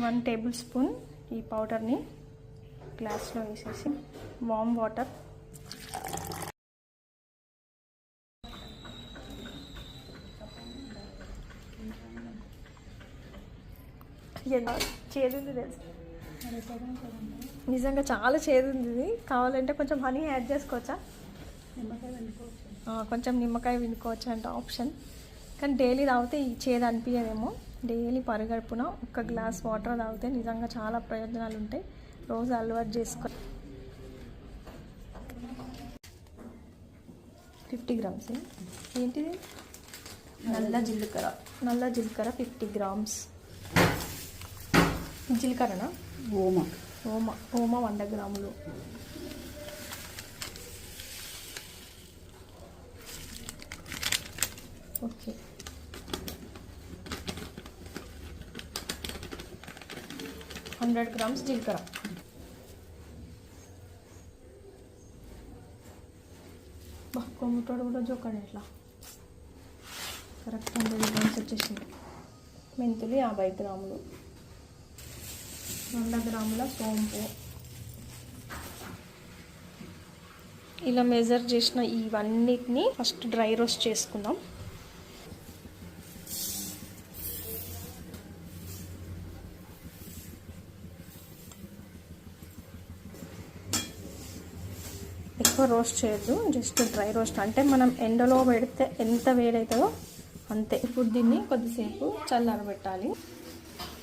One table spoon ఈ పౌడర్ని గ్లాస్లో వేసేసి వామ్ వాటర్. చేదుంది తెలుసు? నిజంగా చాలా చేదుంది ఇది. కావాలంటే కొంచెం హనీ యాడ్ చేసుకోవచ్చా? కొంచెం నిమ్మకాయ వినుకోవచ్చు అంటే ఆప్షన్ కానీ డైలీ తాగితే ఈ చేదు అనిపించదేమో డైలీ పరిగడుపున ఒక గ్లాస్ వాటర్ తాగితే నిజంగా చాలా ప్రయోజనాలు ఉంటాయి. రోజు అలవాటు చేసుకో ఫిఫ్టీ గ్రామ్స్ ఏంటిది? నల్ల జీలకర్ర. నల్ల జీలకర్ర ఫిఫ్టీ గ్రామ్స్. జీలకర్రనా? ఓమ. ఓమ. ఓమ వంద గ్రాములు. ఓకే. హండ్రెడ్ గ్రామ్స్ జీలకర్ర. బా కొమ్ముతోడు కూడా జోకాడు ఎట్లా కరెక్ట్ హండ్రెడ్ గ్రామ్స్ వచ్చేసింది. మెంతులు యాభై గ్రాములు. వంద గ్రాముల సోంపు. ఇలా మెజర్ చేసిన ఇవన్నిటిని ఫస్ట్ డ్రై రోస్ట్ చేసుకుందాం. ఎక్కువ రోస్ట్ చేయొద్దు జస్ట్ డ్రై రోస్ట్. అంటే మనం ఎండలో పెడితే ఎంత వేడవుతుందో అంతే. ఇప్పుడు దీన్ని కొద్దిసేపు చల్లారబెట్టాలి.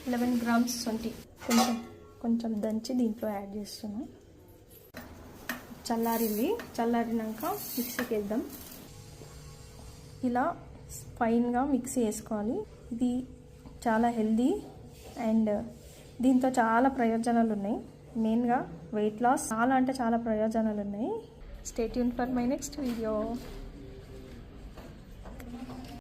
Eleven grams twenty. కొంచెం కొంచెం దంచి దీంట్లో యాడ్ చేస్తున్నాం. చల్లారింది. చల్లారినాక మిక్సీకి వేద్దాం. ఇలా ఫైన్గా మిక్సీ వేసుకోవాలి. ఇది చాలా హెల్దీ అండ్ దీంతో చాలా ప్రయోజనాలు ఉన్నాయి మెయిన్గా వెయిట్ లాస్. చాలా అంటే చాలా ప్రయోజనాలు ఉన్నాయి Stay tuned for my next video.